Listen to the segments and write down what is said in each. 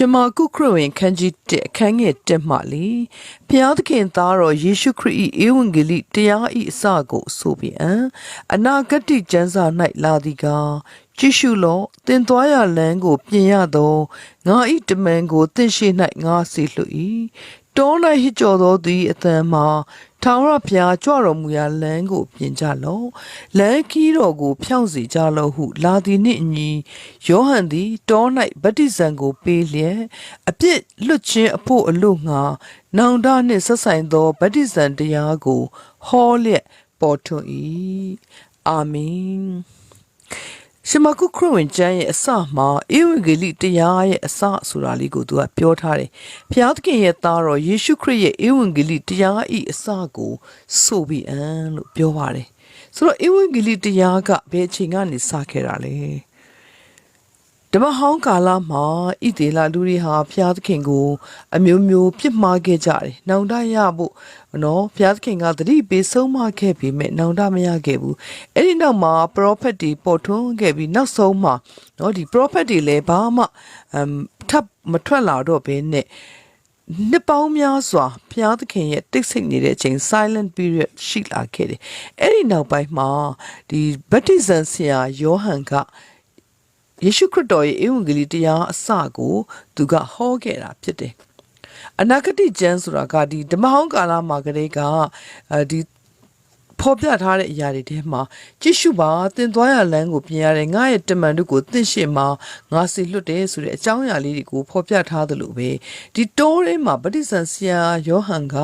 ရှမာကုခရစ်ဝင်ခန်းကြီး1အခန်းငယ်1မှလေဘုရားသခင်သားတော်ယေရှုခရစ်၏ဧဝံဂေလိတရား၏အစကိုဆိုပြီးအံအနာဂတ်ကျမ်းစာ၌လာသည်ကားကြည့်ရှုလော့တင်သွားရလမ်းကို ပြင်ရသောငါ၏တမန်ကိုတင့်ရှိ၌ငါစီလွတ်၏တော၌ဟစ်ကြော်သောသည်အတန်မှာ ထာဝရဘုရားကြွတော်မူရာလမ်းကိုပြင်ကြလော့လမ်းခီးတော်ကို ဖြောင့်စေကြလော့ဟု လာသည်နှင့်အညီယောဟန်သည်တော၌ဗတ္တိဇံကိုပေးလျက်အပြစ်လွတ်ခြင်းအဖို့အလို့ငှာနောင်တနှင့်ဆက်ဆိုင်သောဗတ္တိဇံတရားကိုဟောလျက်ပေါ်ထွန်း၏အာမင် ရှမကုခရဝင်ကျမ်းရဲ့အစမှာဧဝံဂေလိတရားရဲ့အစဆိုတာလေးကိုသူကပြောထားတယ်။ဘုရားသခင်ရဲ့သားတော်ယေရှုခရစ်ရဲ့ဧဝံဂေလိတရားဤအစကိုဆိုပြီးအံလို့ပြောပါတယ်။ဆိုတော့ဧဝံဂေလိတရားကဘယ်အချိန်ကနေစခဲ့တာလဲ။ ဓမ္မဟောင်းကာလမှာဣသေလလူတွေဟာဘုရားသခင်ကို အမျိုးမျိုးပြစ်မှားခဲ့ကြတယ်။နောင်တရဖို့နော်ဘုရားသခင်ကတတိပေးဆုံးမခဲ့ပေမဲ့နောင်တမရခဲ့ဘူး။အဲ့ဒီနောက်မှာပရောဖက်တွေပေါ်ထွန်းခဲ့ပြီးနောက်ဆုံးမှာနော်ဒီပရောဖက်တွေလည်းဘာမှအမ်ထပ်မထွက်လာတော့ဘဲနဲ့နှစ်ပေါင်းများစွာဘုရားသခင်ရဲ့တိတ်ဆိတ်နေတဲ့အချိန် silent period ရှိလာခဲ့တယ်။အဲ့ဒီနောက်ပိုင်းမှာဒီဗတ္တိဇံဆရာယောဟန်က ယေရှုခရစ်တော်ရဲ့ဧဝံဂေလိတရားအစကိုသူကဟောခဲ့တာဖြစ်တယ်။အနာဂတိကျမ်းဆိုတာကဒီဓမ္မဟောင်းကာလမှာကလေးကအဲဒီဖော်ပြထားတဲ့အရာတွေထဲမှာကြည့်ရှုပါတင်သွားရလမ်းကိုပြင်ရတယ်ငါရဲ့တမန်တို့ကိုတင့်ရှင်းမှာငါစီလွတ်တယ်ဆိုတဲ့အကြောင်းအရာလေးတွေကိုဖော်ပြထားသလိုပဲဒီတိုးထဲမှာဗတ္တိဇံဆရာယောဟန်က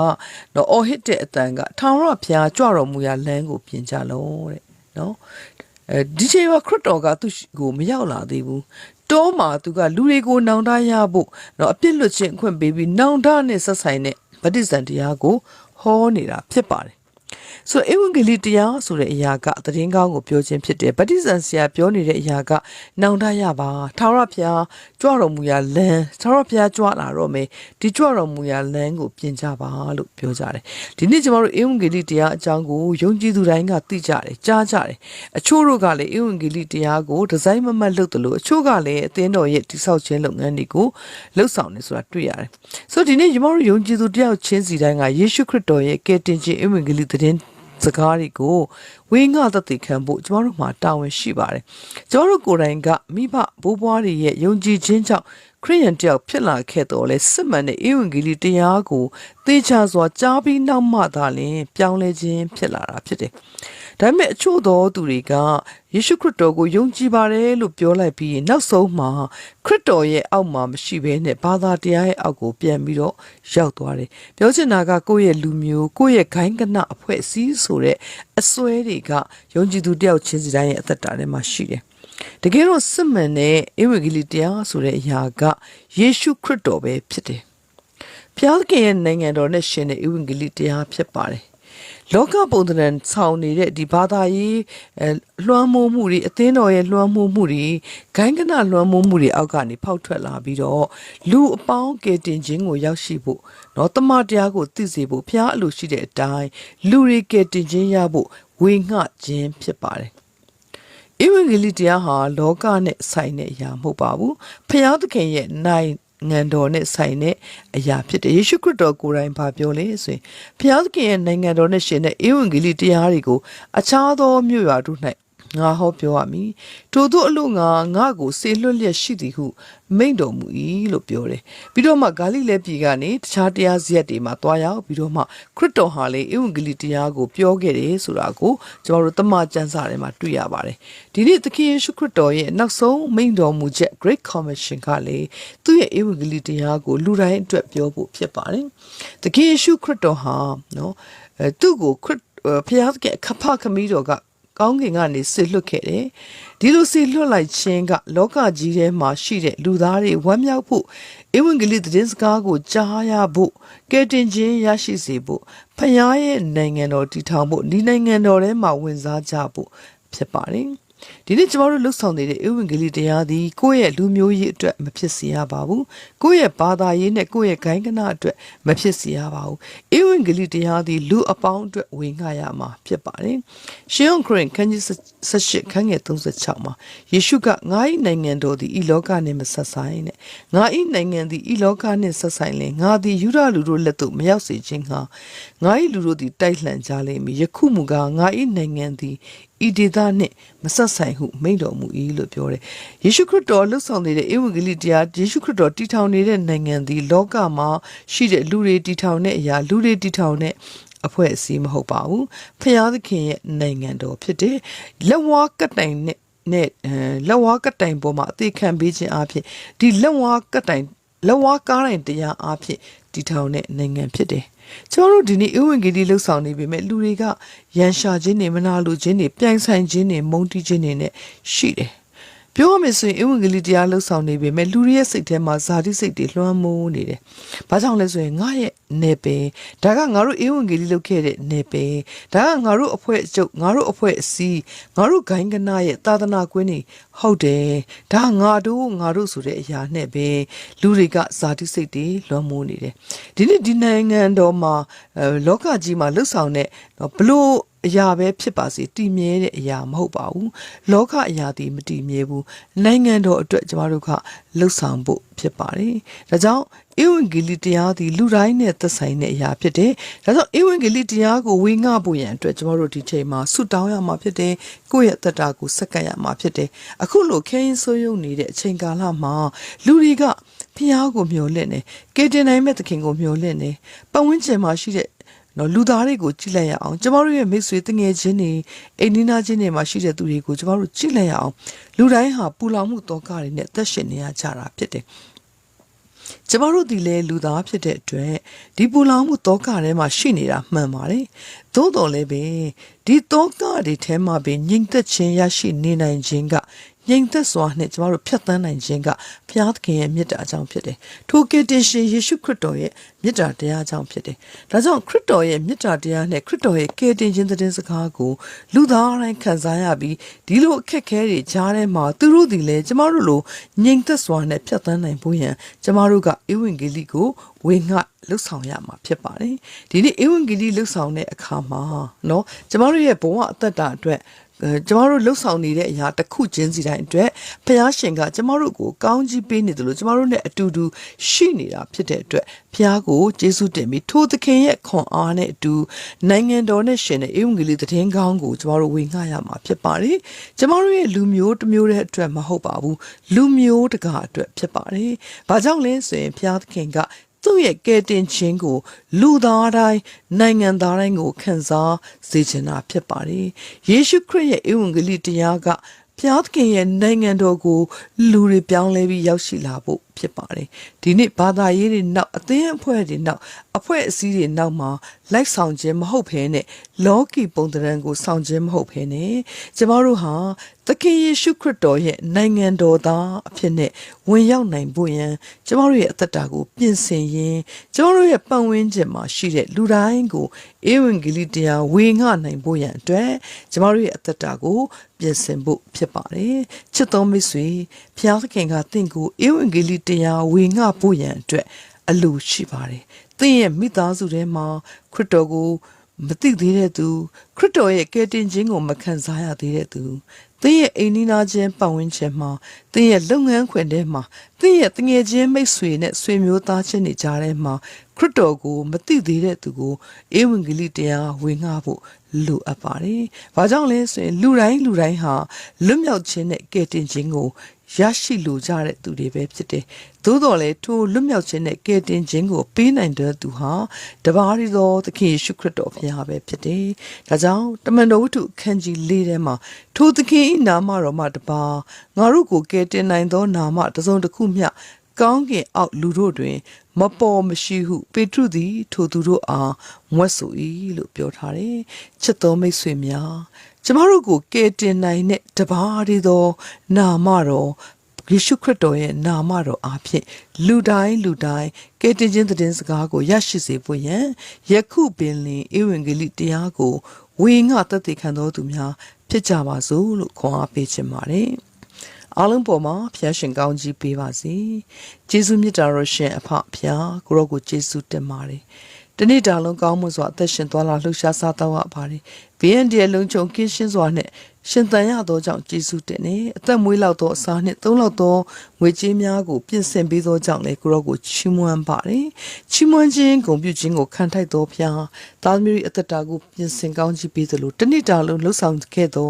တော့အော်ဟစ်တဲ့အတန်ကထာဝရဘုရားကြွတော်မူရာလမ်းကိုပြင်ကြလို့တဲ့နော် အဲဒီချိန်မှာခရစ်တော်ကသူ့ကိုမရောက်လာသေးဘူးတောမှာသူကလူတွေကိုနောင်တရဖို့တော့အပြစ်လွတ်ခြင်းအခွင့်ပေးပြီးနောင်တနဲ့ဆက်ဆိုင်တဲ့ဗတ္တိဇံတရားကိုဟောနေတာဖြစ်ပါတယ် ဆိုဧဝံဂေလိတရားဆိုတဲ့အရာကသတင်းကောင်းကိုပြောခြင်းဖြစ်တယ်ဗတ္တိဇံဆရာပြောနေတဲ့အရာကနောင်တရပါထာဝရဘုရားကြွတော်မူရာလမ်းထာဝရဘုရားကြွလာတော့မယ်ဒီကြွတော်မူရာလမ်းကိုပြင်ကြပါလို့ပြောကြတယ်ဒီနေ့ကျွန်တော်တို့ဧဝံဂေလိတရားအကြောင်းကိုယုံကြည်သူတိုင်းကသိကြတယ်ကြားကြတယ်အချို့တို့ကလည်းဧဝံဂေလိတရားကိုဒီဇိုင်းမမတ်လုပ်တယ်လို့အချို့ကလည်းအသင်းတော်ရဲ့တိဆောက်ခြင်းလုပ်ငန်းတွေကိုလှုပ်ဆောင်နေဆိုတာတွေ့ရတယ်ဆိုတော့ဒီနေ့ကျွန်တော်တို့ယုံကြည်သူတယောက်ချင်းစီတိုင်းကယေရှုခရစ်တော်ရဲ့ကယ်တင်ခြင်းဧဝံဂေလိသတင်း စကားတွေကိုဝင်းငါသက်သေခံဖို့ကျမတို့မှာတာဝန်ရှိပါတယ်။ကျမတို့ကိုယ်တိုင်ကမိဘဘိုးဘွားတွေရဲ့ယုံကြည်ခြင်းကြောင့်ခရိယန်တယောက်ဖြစ်လာခဲ့တော့လဲစစ်မှန်တဲ့ဧဝံဂေလိတရားကိုသေချာစွာကြားပြီးနောက်မှသာလျှင်ပြောင်းလဲခြင်းဖြစ်လာတာဖြစ်တယ်။ ဒါပေမဲ့အချို့သောသူတွေကယေရှုခရစ်တော်ကိုယုံကြည်ပါတယ်လို့ပြောလိုက်ပြီးနောက်ဆုံးမှာခရစ်တော်ရဲ့အောက်မှာမရှိဘဲနဲ့ဘာသာတရားရဲ့အောက်ကိုပြန်ပြီးတော့ရောက်သွားတယ်။ပြောချင်တာကကိုယ့်ရဲ့လူမျိုးကိုယ့်ရဲ့ဂိုင်းကနအဖွဲ့အစည်းဆိုတဲ့အစွဲတွေကယုံကြည်သူတယောက်ချင်းစီတိုင်းရဲ့အသက်တာထဲမှာရှိတယ်။တကယ်တော့စစ်မှန်တဲ့ဧဝံဂေလိတရားဆိုတဲ့အရာကယေရှုခရစ်တော်ပဲဖြစ်တယ်။ဖျားခင်ရဲ့နိုင်ငံတော်နဲ့ရှင်တဲ့ဧဝံဂေလိတရားဖြစ်ပါတယ် လောကပုံသဏ္ဍာန်ဆောင်နေတဲ့ဒီဘာသာရေးလွှမ်းမိုးမှုတွေအသင်းတော်ရဲ့လွှမ်းမိုးမှုတွေဂိုင်းကနလွှမ်းမိုးမှုတွေအောက်ကနေဖောက်ထွက်လာပြီးတော့လူအပေါင်းကယ်တင်ခြင်းကိုရောက်ရှိဖို့เนาะတမန်တရားကိုသိစေဖို့ဖျားအလိုရှိတဲ့အတိုင်းလူတွေကယ်တင်ခြင်းရဖို့ဝေငှခြင်းဖြစ်ပါတယ်ဧဝံဂေလိတရားဟာလောကနဲ့ဆိုင်တဲ့အရာမဟုတ်ပါဘူးဖျားသခင်ရဲ့နိုင် ငံတော်နဲ့ဆိုင်တဲ့အရာဖြစ်တယ်ယေရှုခရစ်တော်ကိုယ်တိုင်ဗာပြောလေဆိုရင်ဘုရားသခင်ရဲ့နိုင်ငံတော်နဲ့ရှင်တဲ့ဧဝံဂေလိတရားတွေကိုအခြားသောမြို့ရွာတို့၌ ငါဟောပြောရမည်ထို့သောအလို့ငါငါကိုစေလွတ်လျက်ရှိသည်ဟုမိန့်တော်မူ၏လို့ပြောတယ်ပြီးတော့မှဂါလိလဲပြည်ကနေတခြားတရားစရက်တွေမှာတွားရောက်ပြီးတော့မှခရစ်တော်ဟာလေဧဝံဂေလိတရားကိုပြောခဲ့တယ်ဆိုတာကိုကျွန်တော်တို့တမန်ကျမ်းစာထဲမှာတွေ့ရပါတယ်ဒီနေ့သခင်ယေရှုခရစ်တော်ရဲ့နောက်ဆုံးမိန့်တော်မူချက် Great Commission ကလေသူ့ရဲ့ဧဝံဂေလိတရားကိုလူတိုင်းအတွက်ပြောဖို့ဖြစ်ပါတယ်သခင်ယေရှုခရစ်တော်ဟာနော်အဲသူ့ကိုခရစ်ဖျားတဲ့ခဖခမီးတော်က ကောင်းကင်ကနေဆစ်လွတ်ခဲ့တယ်။ဒီလိုဆစ်လွတ်လိုက်ခြင်းကလောကကြီးထဲမှာရှိတဲ့လူသားတွေဝမ်းမြောက်ဖို့ဧဝံဂေလိသတင်းစကားကိုကြားရဖို့ကယ်တင်ခြင်းရရှိစေဖို့ဖခင်ရဲ့နိုင်ငံတော်တည်ထောင်ဖို့ဒီနိုင်ငံတော်ထဲမှာဝင်စားကြဖို့ဖြစ်ပါတယ်။ ဒီနေ့ကျမတို့လှုပ်ဆောင်နေတဲ့ဧဝံဂေလိတရားသည်ကိုယ့်ရဲ့လူမျိုးရေးအတွက်မဖြစ်စေရပါဘူးကိုယ့်ရဲ့ဘာသာရေးနဲ့ကိုယ့်ရဲ့ဂိုင်းကနအတွက်မဖြစ်စေရပါဘူးဧဝံဂေလိတရားသည်လူအပေါင်းအတွက်ဝင်ငှရမှာဖြစ်ပါတယ်ရှင်ယုန်ခရင်ခန်းကြီး18ခန်းငယ်36မှာယေရှုကငါ၏နိုင်ငံတော်သည်ဤလောကနှင့်မဆက်ဆိုင်နဲ့ငါ၏နိုင်ငံသည်ဤလောကနှင့်ဆက်ဆိုင်လင်ငါသည်ယူဒလူတို့လက်သို့မရောက်စေခြင်းဟာငါ၏လူတို့သည်တိုက်လှန်ကြလိမ့်မည်ယခုမူကားငါ၏နိုင်ငံသည် ဤဒေသနှင့်မဆက်ဆိုင်ဟုမိန့်တော်မူ၏လို့ပြောတယ်ယေရှုခရစ်တော်လှုပ်ဆောင်နေတဲ့ဧဝံဂေလိတရားယေရှုခရစ်တော်တည်ထောင်နေတဲ့နိုင်ငံသည်လောကမှာရှိတဲ့လူတွေတည်ထောင်တဲ့အရာလူတွေတည်ထောင်တဲ့အဖွဲ့အစည်းမဟုတ်ပါဘူးဖျားသခင်ရဲ့နိုင်ငံတော်ဖြစ်တယ်လက်ဝါးကတိုင်နဲ့နဲ့အဲလက်ဝါးကတိုင်ပေါ်မှာအသေးခံပေးခြင်းအဖြစ်ဒီလက်ဝါးကတိုင် လက်ဝါးကားတိုင်တရားအဖြစ်တည်ထောင်တဲ့နိုင်ငံဖြစ်တယ်ကျွန်တော်တို့ဒီနေ့ဧဝံဂေလိလှုပ်ဆောင်နေပေမဲ့လူတွေကရန်ရှာခြင်းတွေမနာလိုခြင်းတွေပြိုင်ဆိုင်ခြင်းတွေမုန်းတီးခြင်းတွေနဲ့ရှိတယ် ပြောရမယ်ဆိုရင်ဧဝံဂေလိတရားလှုပ်ဆောင်နေပေမဲ့လူတွေရဲ့စိတ်ထဲမှာဇာတိစိတ်တွေလွှမ်းမိုးနေတယ်။ဘာကြောင့်လဲဆိုရင်ငါရဲ့နေပင်ဒါကငါတို့ဧဝံဂေလိလုပ်ခဲ့တဲ့နေပင်ဒါကငါတို့အဖွဲ့အကျုပ်ငါတို့အဖွဲ့အစည်းငါတို့ဂိုင်းကနာရဲ့သာသနာကွင်းတွေဟုတ်တယ်။ဒါငါတို့ငါတို့ဆိုတဲ့အရာနဲ့ပဲလူတွေကဇာတိစိတ်တွေလွှမ်းမိုးနေတယ်။ဒီနေ့ဒီနိုင်ငံတော်မှာအဲလောကကြီးမှာလှုပ်ဆောင်တဲ့နော်ဘလို့ အရာပဲဖြစ်ပါစေတည်မြဲတဲ့အရာမဟုတ်ပါဘူးလောကအရာတည်မတည်မြဲဘူးနိုင်ငံတော်အတွက်ကျမတို့ကလှုပ်ဆောင်ဖို့ဖြစ်ပါတယ်ဒါကြောင့်ဧဝံဂေလိတရားသည်လူတိုင်းနဲ့သက်ဆိုင်တဲ့အရာဖြစ်တယ်ဒါကြောင့်ဧဝံဂေလိတရားကိုဝေငှဖို့ရန်အတွက်ကျမတို့ဒီချိန်မှာဆုတောင်းရမှာဖြစ်တယ်ကိုယ့်ရဲ့သက်တာကိုစက္ကန့်ရမှာဖြစ်တယ်အခုလိုခဲရင်ဆိုးရုံနေတဲ့အချိန်ကာလမှာလူတွေကဖျားကိုမျောလင့်နေကယ်တင်နိုင်မဲ့သခင်ကိုမျောလင့်နေပတ်ဝန်းကျင်မှာရှိတဲ့ နော်လူသားတွေကိုကြည့်လိုက်ရအောင်ကျမတို့ရဲ့မိတ်ဆွေတငယ်ချင်းတွေအိမ်နီးနားချင်းတွေမှာရှိတဲ့သူတွေကိုကျမတို့ကြည့်လိုက်ရအောင်လူတိုင်းဟာပူလောင်မှုတောကတွေနဲ့အသက်ရှင်နေရကြတာဖြစ်တယ်ကျမတို့ဒီလေလူသားဖြစ်တဲ့အတွက်ဒီပူလောင်မှုတောကထဲမှာရှိနေတာမှန်ပါတယ်သို့တော်လည်းပဲဒီတောကတွေထဲမှာပဲငြိမ်သက်ခြင်းရရှိနေနိုင်ခြင်းက ငြိမ်သက်စွာနဲ့ကျမတို့ဖြတ်သန်းနိုင်ခြင်းကဘုရားသခင်ရဲ့မေတ္တာအကြောင်းဖြစ်တယ်။ထိုကယ်တင်ရှင်ယေရှုခရစ်တော်ရဲ့မေတ္တာတရားအကြောင်းဖြစ်တယ်။ဒါကြောင့်ခရစ်တော်ရဲ့မေတ္တာတရားနဲ့ခရစ်တော်ရဲ့ကယ်တင်ခြင်းသတင်းစကားကိုလူသားတိုင်းခံစားရပြီးဒီလိုအခက်အခဲတွေကြားထဲမှာသူတို့ဒီလေကျမတို့လိုငြိမ်သက်စွာနဲ့ဖြတ်သန်းနိုင်ဖို့ရန်ကျမတို့ကဧဝံဂေလိကိုဝေငှလှုပ်ဆောင်ရမှာဖြစ်ပါတယ်။ဒီနေ့ဧဝံဂေလိလှုပ်ဆောင်တဲ့အခါမှာနော်ကျမတို့ရဲ့ဘဝအသက်တာအတွက် ကျမတို့လှုပ်ဆောင်နေတဲ့အရာတစ်ခုချင်းစီတိုင်းအတွက်ဖះရှင်ကကျမတို့ကိုကောင်းကြီးပေးနေတယ်လို့ကျမတို့နဲ့အတူတူရှိနေတာဖြစ်တဲ့အတွက်ဖះကိုကျေးဇူးတင်ပြီးထိုသခင်ရဲ့ခွန်အားနဲ့အတူနိုင်ငံတော်နဲ့ရှင်တဲ့ဧဝံဂေလိသတင်းကောင်းကိုကျမတို့ဝေငှရမှာဖြစ်ပါတယ်ကျမတို့ရဲ့လူမျိုးတစ်မျိုးတဲ့အတွက်မဟုတ်ပါဘူးလူမျိုးတကာအတွက်ဖြစ်ပါတယ်ဘာကြောင့်လဲဆိုရင်ဖះသခင်က သူ့ရဲ့ကယ်တင်ခြင်းကို လူသားတိုင်းနိုင်ငံသားတိုင်းကိုခံစားစေချင်တာဖြစ်ပါတယ်။ယေရှုခရစ်ရဲ့ဧဝံဂေလိတရားကဘုရားသခင်ရဲ့နိုင်ငံတော်ကို လူတွေပြောင်းလဲပြီးရောက်ရှိလာဖို့ဖြစ်ပါတယ်။ဒီနေ့ဘာသာရေးတွေနောက်အသင်းအဖွဲ့တွေနောက်အဖွဲ့အစည်းတွေနောက်မှာလိုက်ဆောင်ခြင်းမဟုတ်ဘဲနဲ့လောကီပုံသဏ္ဍာန်ကိုဆောင်ခြင်းမဟုတ်ဘဲနဲ့ကျမတို့ဟာသခင်ယေရှုခရစ်တော်ရဲ့နိုင်ငံတော်သားအဖြစ်နဲ့ဝင်ရောက်နိုင်ဖို့ရန်ကျမတို့ရဲ့အသက်တာကိုပြင်ဆင်ရင်းကျမတို့ရဲ့ပတ်ဝန်းကျင်မှာရှိတဲ့လူတိုင်းကိုဧဝံဂေလိတရားဝေငှနိုင်ဖို့ရန်အတွက်ကျမတို့ရဲ့အသက်တာကိုပြင်ဆင်ဖို့ဖြစ်ပါတယ်ချစ်တော်မိတ်ဆွေဖျားသခင်ကတင့်ကိုဧဝံဂေလိတရားဝေငှဖို့ရန်အတွက်အလိုရှိပါတယ်။သင်ရဲ့မိသားစုထဲမှာခရစ်တော်ကိုမသိသေးတဲ့သူခရစ်တော်ရဲ့ကယ်တင်ခြင်းကိုမခံစားရသေးတဲ့သူသင်ရဲ့အိမ်နီးနားချင်းပတ်ဝန်းကျင်မှာသင်ရဲ့လုပ်ငန်းခွင်ထဲမှာသင်ရဲ့တငယ်ချင်းမိတ်ဆွေနဲ့ဆွေမျိုးသားချင်းတွေကြားထဲမှာခရစ်တော်ကိုမသိသေးတဲ့သူကိုဧဝံဂေလိတရားဝင်ငှဖို့လိုအပ်ပါတယ်။ဘာကြောင့်လဲဆိုရင်လူတိုင်းလူတိုင်းဟာလွတ်မြောက်ခြင်းနဲ့ကယ်တင်ခြင်းကို ရရှိလိုကြတဲ့သူတွေပဲဖြစ်တယ်။သို့တော်လည်းထိုလွတ်မြောက်ခြင်းနဲ့ကယ်တင်ခြင်းကိုပေးနိုင်တဲ့သူဟာတပါးရီသောသခင်ယေရှုခရစ်တော်ဘုရားပဲဖြစ်တယ်။ဒါကြောင့်တမန်တော်ဝတ္ထုအခန်းကြီး၄ထဲမှာထိုသခင်၏နာမတော်မှတပါးငါတို့ကိုကယ်တင်နိုင်သောနာမတစ်စုံတစ်ခုမျှကောင်းကင်အောက်လူတို့တွင် မပေါ်မရှိဟု ပေတရုသည် ထိုသူတို့အားမွတ်ဆို၏လို့ပြောထားတယ်။ချစ်တော်မိတ်ဆွေများ ကျမတို့ကိုကယ်တင်နိုင်တဲ့တပါးရီသော နာမတော်ယေရှုခရစ်တော်ရဲ့နာမတော်အားဖြင့်လူတိုင်းလူတိုင်းကယ်တင်ခြင်းသတင်းစကားကိုရရှိစေဖို့ယံယခုပင်လင်ဧဝံဂေလိတရားကိုဝေငှတက်တည်ခံတော်သူများဖဖြစ်ကြပါစို့လို့ခွန်အားပေးချင်ပါတယ်အားလုံးပေါ်မှာဖျားရှင်ကောင်းကြီးပေးပါစေဂျေစုမြတ်တာတော်ရှင်အဖဖျားကိုရောကိုဂျေစုတင်ပါတယ်တနေ့တာလုံးကောင်းမှုစွာအသက်ရှင်သွားလာလှူရှားစားတော့ရပါတယ် ဘီအန်ဒီအလုံးချုံကင်းရှင်းစွာနဲ့ရှင်တန်ရသောကြောင့်ကျေးဇူးတင်နေအသက်မွေးလောက်သောအစာနှင့်သုံးလောက်သောငွေကြေးများကိုပြင်ဆင်ပေးသောကြောင့်လည်းကိုရောကိုချီးမွမ်းပါတယ်ချီးမွမ်းခြင်းဂုဏ်ပြုခြင်းကိုခံထိုက်သောဖျားသားသမီး၏အသက်တာကိုပြင်ဆင်ကောင်းချီးပေးသလိုတနေ့တာလုံးလှုပ်ဆောင်ခဲ့သော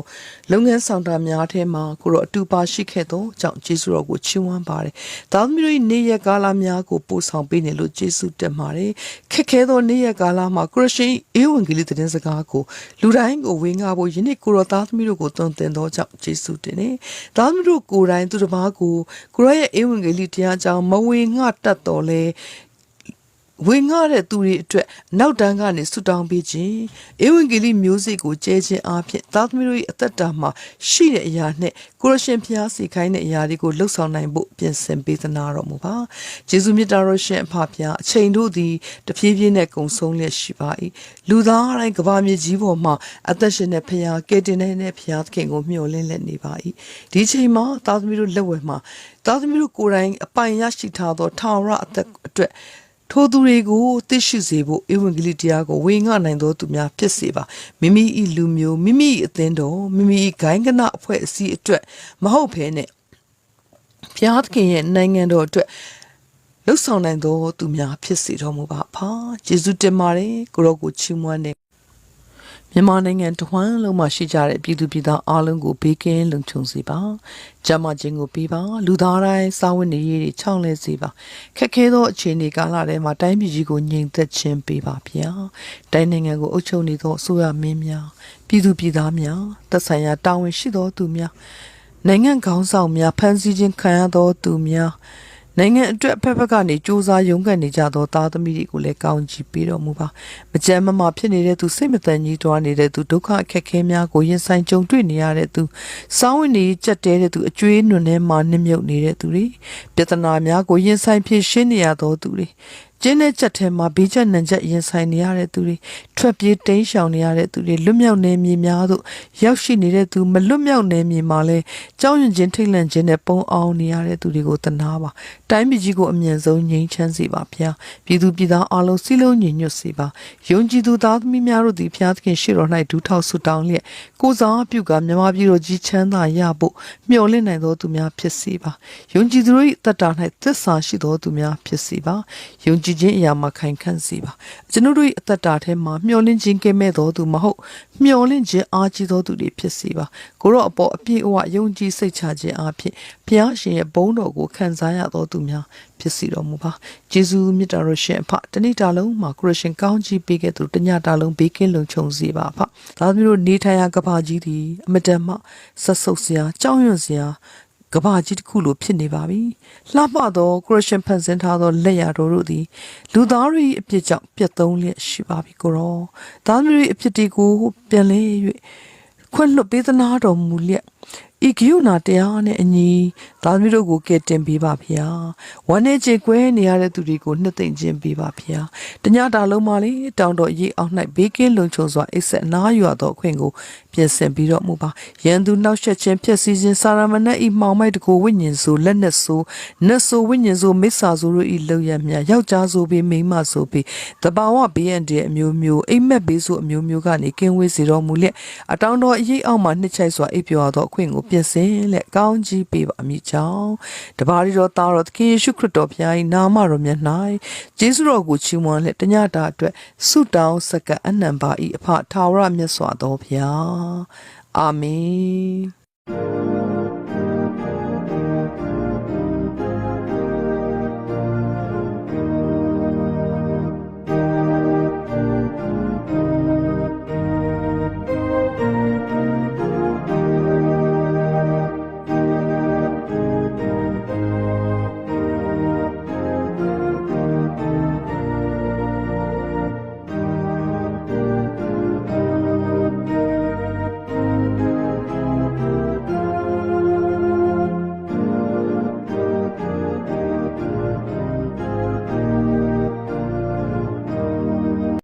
လုပ်ငန်းဆောင်တာများထဲမှာကိုရောအတူပါရှိခဲ့သောကြောင့်ကျေးဇူးတော်ကိုချီးမွမ်းပါတယ်သားသမီး၏နေ့ရက်ကာလများကိုပို့ဆောင်ပေးနေလို့ကျေးဇူးတင်ပါတယ်ခက်ခဲသောနေ့ရက်ကာလမှာခရစ်ရှင်ဧဝံဂေလိသတင်းစကားကိုလူတိုင်းကိုဝေငှဖို့ယနေ့ကိုရောသားသမီးတို့ကိုသွန်သင်သောကြောင့်ယေရှုတင်နေ။သားသမီးတို့ကိုယ်တိုင်သူတစ်ပါးကိုကိုရောရဲ့ဧဝံဂေလိတရားကြောင့်မဝေငှတတ်တော်လဲ ဝေငှတဲ့သူတွေအတွက်နောက်တန်းကနေဆူတောင်းပေးခြင်းဧဝံဂေလိမျိုးစေ့ကိုကျဲခြင်းအပြင်သားသမီးတို့၏အသက်တာမှာရှိတဲ့အရာနဲ့ကိုရရှင်ဖျားစီခိုင်းတဲ့အရာတွေကိုလှုပ်ဆောင်နိုင်ဖို့ပြင်ဆင်ပေးသနာတော်မူပါယေရှုမြတ်တော်ရှင်အဖဖျားအချိန်တို့သည်တဖြည်းဖြည်းနဲ့ကုံဆုံးလျက်ရှိပါ၏လူသားတိုင်းကဘာမြေကြီးပေါ်မှာအသက်ရှင်တဲ့ဖျားကဲတင်နေတဲ့ဖျားသခင်ကိုမျှော်လင့်လက်နေပါ၏ဒီချိန်မှာသားသမီးတို့လက်ဝဲမှာသားသမီးတို့ကိုယ်တိုင်အပိုင်ရရှိထားသောထာဝရအသက်အတွက် ထိုသူတွေကိုသိရှိစေဖို့ဧဝံဂေလိတရားကိုဝေငှနိုင်သောသူများဖြစ်စေပါမိမိ၏လူမျိုးမိမိ၏အသင်းတော်မိမိ၏ဂိုင်းကနအဖွဲ့အစည်းအတွက်မဟုတ်ဘဲနဲ့ဘုရားသခင်ရဲ့နိုင်ငံတော်အတွက်လှုပ်ဆောင်နိုင်သောသူများဖြစ်စေတော်မူပါဖာယေရှုတင်ပါတယ်ကိုရောကိုချီးမွမ်းတယ် မြန်မာနိုင်ငံတဝန်းလုံးမှာရှိကြတဲ့ပြည်သူပြည်သားအားလုံးကိုဘေးကင်းလုံခြုံစေပါ။ကျန်းမာခြင်းကိုပေးပါ။လူသားတိုင်းစာဝတ်နေရေးတွေချောင်းလဲစေပါ။ခက်ခဲသောအခြေအနေကာလထဲမှာတိုင်းပြည်ကြီးကိုငြိမ်သက်ခြင်းပေးပါဗျာ။တိုင်းနိုင်ငံကိုအုပ်ချုပ်နေသောအစိုးရမင်းများပြည်သူပြည်သားများသက်ဆိုင်ရာတာဝန်ရှိသောသူများနိုင်ငံခေါင်းဆောင်များဖန်ဆီးခြင်းခံရသောသူများ နိုင်ငံအတွက်ဖက်ဖက်ကနေစူးစမ်းရုန်းကန်နေကြသောသားသမီးတွေကိုလည်းကောင်းချီးပေးတော်မူပါမကြမ်းမမာဖြစ်နေတဲ့သူစိတ်မတန်ကြီးတွားနေတဲ့သူဒုက္ခအခက်ခဲများကိုရင်ဆိုင်ကြုံတွေ့နေရတဲ့သူစောင်းဝင်နေကြက်တဲတဲ့သူအကျွေးနွန်ထဲမှာနှမြုပ်နေတဲ့သူတွေပြဿနာများကိုရင်ဆိုင်ဖြေရှင်းနေရသောသူတွေ ကျင်းတဲ့ချက်ထဲမှာဘေးချက်နံချက်ရင်ဆိုင်နေရတဲ့သူတွေထွက်ပြေးတိမ်းရှောင်နေရတဲ့သူတွေလွတ်မြောက်နေမြေများသို့ရောက်ရှိနေတဲ့သူမလွတ်မြောက်နေမြေမှာလဲကြောင်းရင်ချင်းထိတ်လန့်ခြင်းနဲ့ပုံအောင်နေရတဲ့သူတွေကိုတနာပါတိုင်းပြည်ကြီးကိုအမြန်ဆုံးငြိမ်းချမ်းစေပါဗျာပြည်သူပြည်သားအလုံးစည်းလုံးညီညွတ်စေပါယုံကြည်သူသားသမီးများတို့သည်ဘုရားသခင်ရှေ့တော်၌ဒူးထောက်ဆုတောင်းလျက်ကိုစားပြုကမြမပြည်တော်ကြီးချမ်းသာရဖို့မျှော်လင့်နိုင်သောသူများဖြစ်စေပါယုံကြည်သူတို့၏တတ်တာ၌သစ္စာရှိသောသူများဖြစ်စေပါယုံကြည်ခြင်းအရာမှာခိုင်ခန့်စေပါကျွန်တို့၏အသက်တာထဲမှာမျှော်လင့်ခြင်းကဲမဲ့သောသူမဟုတ်မျှော်လင့်ခြင်းအားကြီးသောသူတွေဖြစ်စေပါကိုရောအပေါ်အပြည့်အဝယုံကြည်စိတ်ချခြင်းအဖြစ်ဘုရားရှင်ရဲ့ဘုန်းတော်ကိုခံစားရသောသူများဖြစ်စီတော်မူပါဂျေဇုမြတ်တော်ရှင်အဖတနေ့တာလုံးမှာခရစ်ရှင်ကောင်းကြီးပေးခဲ့သူတညတာလုံးဘေးကင်းလုံခြုံစေပါအဖဒါမျိုးတို့နေထိုင်ရာကဘာကြီးသည်အမတန်မှဆက်ဆုပ်စရာကြောက်ရွံ့စရာ ကဘာကြီးတစ်ခုလိုဖြစ်နေပါပြီလှပသောခရစ်ရှင်ဖန်ဆင်းထားသောလက်ရာတော်တို့သည်လူသားတို့၏အပြစ်ကြောင့်ပြတ်သုံးလျက်ရှိပါပြီကိုရောသားမျိုး၏အပြစ်တွေကိုပြန်လဲ၍ခွင့်လွတ်ပေးသနာတော်မူလျက် ဤဂိယုနာတရားနဲ့အညီသားသမီးတို့ကိုကယ်တင်ပေးပါဗျာဝမ်းနဲ့ကြေကွဲနေရတဲ့သူတွေကိုနှစ်သိမ့်ခြင်းပေးပါဗျာတညတာလုံးမှလေတောင်တော်ရေးအောင်၌ဘေးကင်းလုံခြုံစွာအိတ်ဆက်နားယူသောအခွင့်ကိုပြင်ဆင်ပြီးတော့မူပါရန်သူနှောက်ယှက်ခြင်းဖြစ်စည်းခြင်းစာရမဏေဤမှောင်မိုက်တကိုဝိညာဉ်ဆိုလက်နဲ့ဆိုနတ်ဆိုဝိညာဉ်ဆိုမိစ္ဆာဆိုတို့ဤလောက်ရမြယောက်ျားဆိုပြီးမိန်းမဆိုပြီးတဘာဝဘေးရန်တဲ့အမျိုးမျိုးအိမ်မက်ဘေးဆိုအမျိုးမျိုးကနေကင်းဝေးစေတော်မူလျက်အတောင်တော်အရေးအောက်မှနှစ်ချိုက်စွာအိပ်ပျော်သောအခွင့်ကိုပြင်ဆင်လက်ကောင်းကြီးပေးပါမိကြောင်းတပါးရီတော်သားတော်သခင်ယေရှုခရစ်တော်ဘုရား၏နာမတော်မြတ်၌ယေရှုတော်ကိုချီးမွမ်းလက်တညတာအတွက်ဆုတောင်းစက္ကအနံပါ၏အဖထာဝရမြတ်စွာသောဘုရားအာမင်